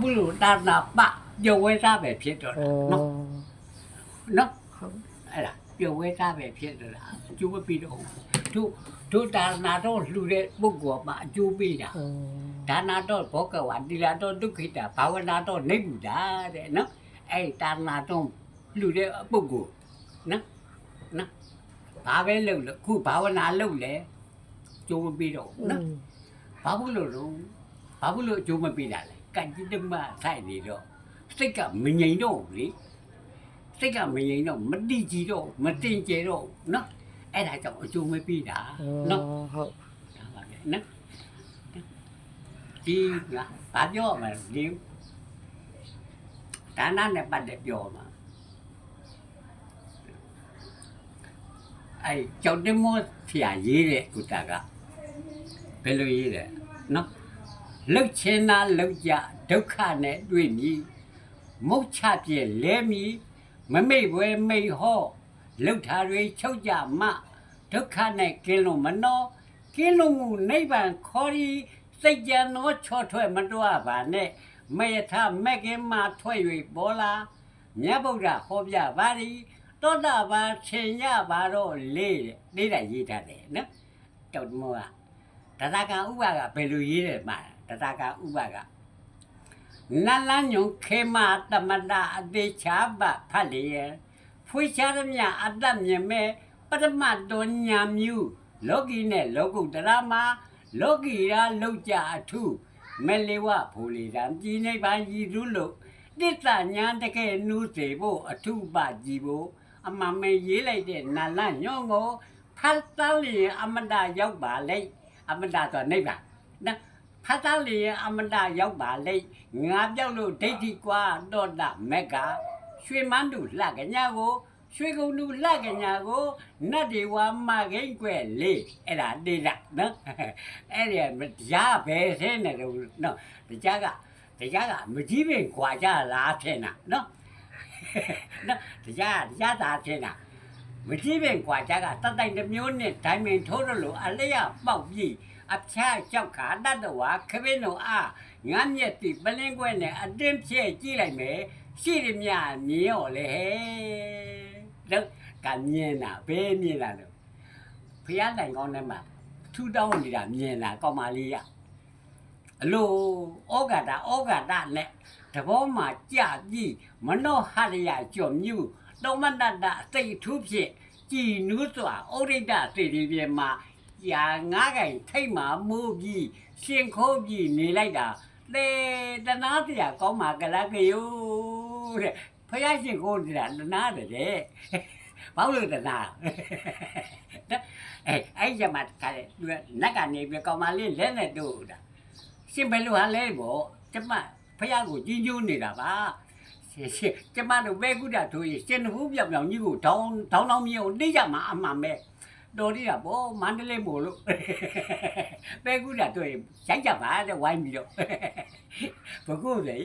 ဘူးလို့တာနာပပြုတ်ဝဲသားပဲဖြစ်တော့ဩတာနော်နော်ဟုတ်အဲ့ဒါပြုတ်ဝဲသားပဲဖြစ်တော့တာအကျိုးမပြီးတော့ဘူးတို့တို့တာနာတော့လှူတဲ့ပုဂ္ဂိုလ်မှာအကျိုးပေးတာဩဒါနာတော့ဘောကဝတိလာတော့ဒုက္ခိတာဘာဝနာတော့နေဘူးတာတဲ့နော်အဲ့ဒါနာတော့လှူတဲ့ပုဂ္ဂိုလ်နော်နော်ဘာပဲလုပ်လို့ခုဘာဝနာလုပ်လဲကျိုးမပြီးတော့ဘူးနော်ဘာဘူးလို့တော့ဘာဘူးလို့အကျိုးမပေးတာလဲ ကံကြီးတမဆိုင်နေတော့စိတ်ကမငြိမ်တော့ဘူးလေစိတ်ကမငြိမ်တော့မတိကြည်တော့မတင်ကြတော့ဘူးနော်အဲ့ဒါကြောင့်အကျိုးမပေးတာနော်ဟုတ်ဒါပါပဲနော်ဒီငါဘာပြောမှာလဲဒါနနဲ့ပတ်သက်ပြောမှာအဲ့ကြောင့်တ လိုရေးလဲနော်လှုပ်ချင်တာလှုပ်ကြဒုက္ခနဲ့တွေ့မြည်မုတ်ချပြဲလဲမည်မမိတ်ပွဲမိတ်ဟောလှုပ်ထားတွေချုပ်ကြမဒုက္ခနဲ့ကင်းလို့မနှောကင်းလို့မှုနိဗ္ဗာန်ခေါ်ရီစိတ်ကြံသောချောထွက်မတွားပါနဲ့မယထမက်ကင်းမှထွက်၍ပေါ်လာမြတ်ဗုဒ္ဓဟောပြပါရီတောတာပါဆင်ရပါတော့လေးတဲ့လေးတာရေးထားတယ်နော်တောက်မောကတတကဥပကဘယ်လိုရေးတယ်မှာ တတကဥပကနလန်းညုံခေမတမတာအသေးချာပဖတ်လျက်ဖွေးချရမြအတ္တမြင်မဲ့ပရမတ်တော်ညာမြူလောကီနဲ့လောကုတ္တရာမှာလောကီရာလောက်ကြအထုမလေဝဘူလီတံပြည်နိဗ္ဗာန်ရည်သူလို့တိတ္တညာတကယ်နူးစေဖို့အထုပကြည်ဖို့အမှန်မဲရေးလိုက်တဲ့နလန်းညုံကိုဖတ်တလျင်အမတရောက်ပါလိမ့်အမတဆိုနိဗ္ဗာန်နော် ဖတ်သားလေရင်အမတရောက်ပါလိမ့်ငါပြောက်လို့ဒိဋ္ဌိကွာတော့တာမက်ကရွှေမန်းတူလှကညာကိုရွှေကုံတူလှကညာကိုနတ်တွေဝါမခိန်ကွယ်လေးအဲ့ဒါတေးတာနော်အဲ့ဒီတရားဘယ်ဆင်းနေတယ်နော်တရားကတရားကမကြီးပင်ခွာကြလားထင်တာနော်နော်တရားတရားသာထင်တာမကြည့်ပင်ကွာကြကတတိုင်တစ်မျိုးနဲ့ဒိုင်မင်ထိုးရလို့အလျက်ပေါက်ပြီး အဖြားကြောက်ခါတတ်တော်ဟာခပင်းတော်အားငါမျက်တိပလင်းခွဲနဲ့အတင်းဖြဲ့ကြည့်လိုက်မယ်ရှိရမြမြင်ရောလေဟဲ့လောက်ကမြင်တာဘယ်မြင်တာလို့ဖះတိုင်ကောင်းထဲမှာထူတောင်းနေတာမြင်တာကောင်းပါလေရအလိုဩဃာတာဩဃာတာနဲ့တဘောမှာကြပြီးမနောဟရယကြော်မြူတောမတတစိတ်ထူးဖြင့်ကြည်နူးစွာဩရိတစေတီပြေမှာ ရာငါးကင်ထိတ်မှာမိုးပြီးရှင်ခိုးပြီးနေလိုက်တာလေတနာတရားကောင်းမှာကလကယိုတဲ့ဖယားရှင်ကိုနေတာတနာတယ်တဲ့ဘာလို့တနာအဲအဲ့ကြမှာခါလေသူကနက်ကနေပြီးကောင်းမလေးလဲနဲ့တို့တာရှင်ဘယ်လိုဟာလဲပေါ့ကျမဖယားကိုကြီးညိုးနေတာပါရှင်ရှင်ကျမတို့ပဲကုတာတို့ရရှင်နှဖူးပြောင်ပြောင်ကြီးကိုဒေါင်းဒေါင်းဒေါင်းမြေကိုတိကြမှာအမှန်ပဲ တော်ရတာဗောမန္တလေးမို့လို့ပဲကုတာတို့ရရိုက်ကြပါတဲ့ဝိုင်းပြီးတော့ဘကုလေ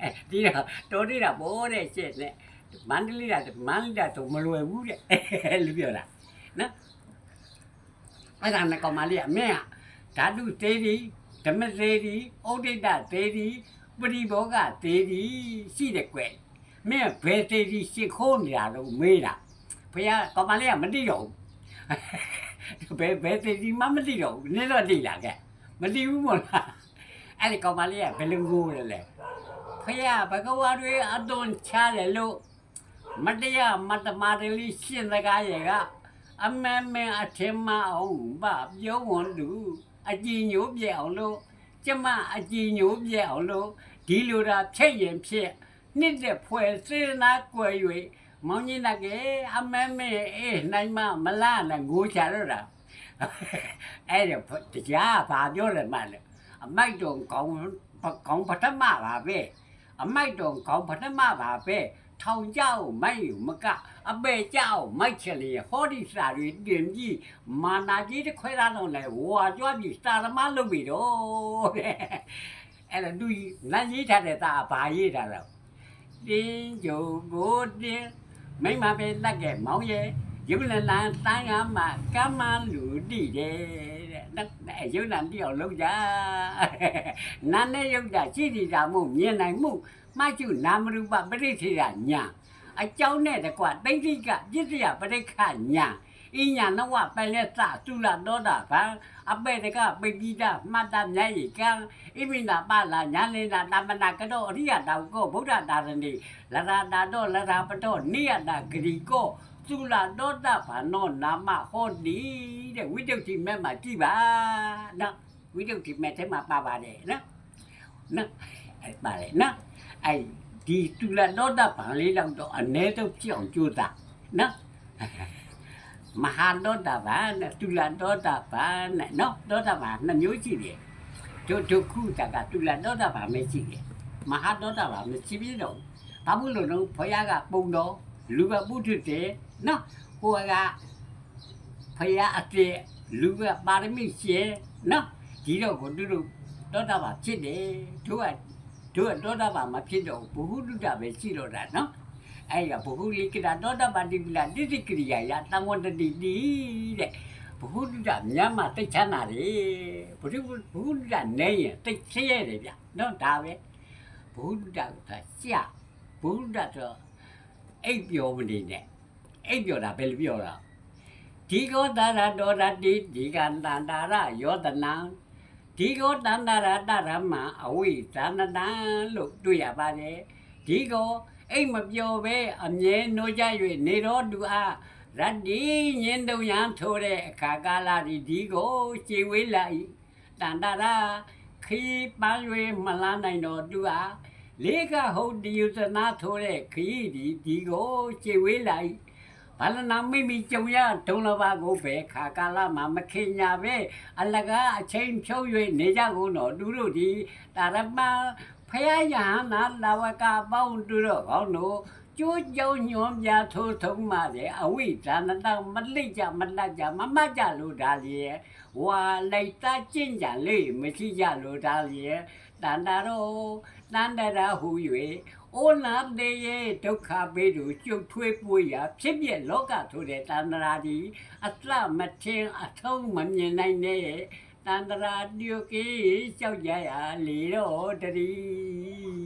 အဲဒီတော့တော်ရတာဗောတဲ့ရှင့်နဲ့မန္တလေးကမန္တလေးတော့မလွယ်ဘူးတဲ့လူပြောတာနော်အဲ့ဒါနဲ့ကောင်မလေးကအမေကဓာတုသေးဒီဓမ္မသေးဒီဩဒိတသေးဒီပရိဘောကသေးသည်ရှိတယ်ကွယ်မင်းဘယ်သေးသည်ရှ िख ိုးနေတာလို့မေးတာ ဘုရားကောင်မလေးကမသိတော့ဘူးဘယ်ဘယ်သေးသည်မှမသိတော့ဘူးနင်းတော့သိလာခဲ့မသိဘူးမို့လားအဲ့ဒီကောင်မလေးကဘယ်လိုကိုလဲလဲဘုရားဘဂဝါတွေအသွန်ချတယ်လို့မတရားမတမာတွေလေးရှင်းတကားရဲ့ကအမန်မန်အထင်မအောင်ဗပြောဝန်သူအကြည်ညိုးပြအောင်လို့ကျမအကြည်ညိုးပြက်အောင်လို့ဒီလိုတာဖြည့်ရင်ဖြည့်နှစ်တဲ့ဖွဲ့စေနာကွယ်၍ မောင်ကြီးနကေအမဲမဲအေးနိုင်မမလားနဲ့ငိုချတော့တာအဲ့ဒါတရားဘာပြောလဲမလဲအမိုက်တော်ကောင်းကောင်းပထမပါပဲအမိုက်တော်ကောင်းပထမပါပဲထောင်ကြောက်မိုက်ယူမကအပေကြောက်မိုက်ချလေဟောဒီစာတွေတင်ပြီးမာနာကြီးတစ်ခွဲသားတော့လဲဝါကြွားပြီးစာသမားလုပ်ပြီတော့တဲ့အဲ့ဒါသူနတ်ရေးထားတဲ့သားဘာရေးထားလဲတင်းကြုံကိုတင်း မိမပဲလက်ကဲမောင်ရဲ့ရုပ်လလန်တန်းကမှကမ္မလူတိတဲ့တဲ့နော်ယုံနာတိအောင်လုပ်ကြနာနဲ့ယုတ်တာရှိနေတာမှုမြင်နိုင်မှုမှတ်ကျနာမရူပပရိသေရညာအကြောင်းနဲ့တကွတိဋ္ဌိကပြစ္ဆယပရိက္ခညာ အင်းညာနဝပယ်လက်သသုလသောတာဗံအပေတကပိပိတာမှတ်တာမြတ်ဤကံဣမိနာပလာညာလင်နာတမနာကတော့အရိယတောင်ကိုဗုဒ္ဓတာရဏိလရတာတော့လရပတော့နိယတာဂရိကိုသုလသောတာဗံနောနာမဟောတိတဲ့ဝိတ္တုတိမဲ့မှာကြည်ပါနော်ဝိတ္တုတိမဲ့ထဲမှာပါပါတယ်နော်နော်အဲ့ပါတယ်နော်အဲ့ဒီသုလသောတာဗံလေးတော့တော့အ ਨੇ တော့ပြအောင်ကြိုးစားနော် မဟာသောတာပန်နဲ့တူလသောတာပန်နဲ့နော်သောတာပန်နှစ်မျိုးရှိတယ်တို့ဒုက္ခုတကတူလသောတာပန်မရှိတယ်မဟာသောတာပန်မရှိပြတော့ဘာဘူးလို့တော့ဘုရားကပုံတော်လူကပုထုတယ်နော်ဟိုကဘုရားအတေလူကပါရမီရှင်နော်ဒီတော့ကိုတို့တို့သောတာပန်ဖြစ်တယ်တို့ကတို့ကသောတာပန်မဖြစ်တော့ဘူးဘုဟုတုတ္တပဲရှိတော့တာနော် အဲ့ရဘုဟုလိကတာတောတပတိပလာတိတိကရိယာယတံဝတ္တတိတိတဲ့ဘုဟုတ္တမြတ်မှာတိတ်ချမ်းသာတယ်ဘုဟုဘုဟုတ္တနေရင်တိတ်ဆင်းရဲတယ်ဗျနော်ဒါပဲဘုဟုတ္တကရှာဘုဟုတ္တတော့အိပ်ပျော်မနေနဲ့အိပ်ပျော်တာဘယ်လိုပြောတာဒီကောတာရတောရတိဒီကန္တန္တာရယောတနံဒီကောတန္တာရတရမအဝိသန္တံလို့တွေ့ရပါတယ်ဒီကော အိမ်မပျော်ပဲအမြဲနှိုးကြ၍နေတော့သူအားရတ္တိညင်တုံရန်ထိုးတဲ့အခါကာလဒီဒီကိုခြေဝေးလာ၏တန်တရာခီးပန်း၍မလာနိုင်တော့သူအားလေးကဟုတ်ဒီယုသနာထိုးတဲ့ခီးဒီဒီကိုခြေဝေးလာ၏ဘာလနာမိမိကြုံရဒုံလဘကိုပဲခါကာလမှာမခင်ညာပဲအလကားအချိန်ဖြုံး၍နေကြကုန်တော့သူတို့ဒီတာရမ ဖယားရဟန္တာလာဝကပေါင်းတူတော့ကောင်းတို့ကျိုးကြောင်ညွန်ပြထိုးထုံးမှတယ်အဝိဇာနတမလိကြမလတ်ကြမမတ်ကြလို့ဒါလျက်ဝါလိုက်တာကျင့်ကြလေးမရှိကြလို့ဒါလျက်တန်တာတော့တန်တရာဟူ၍အိုနာတေရဲ့ဒုက္ခပေသူကျုပ်ထွေးပွေရာဖြစ်ပြလောကထိုတဲ့တန်တရာဒီအတ္တမထင်အထုံးမမြင်နိုင်တဲ့ တန္တရာတိယကေကြောက်ကြရလေတော့တည်းတက်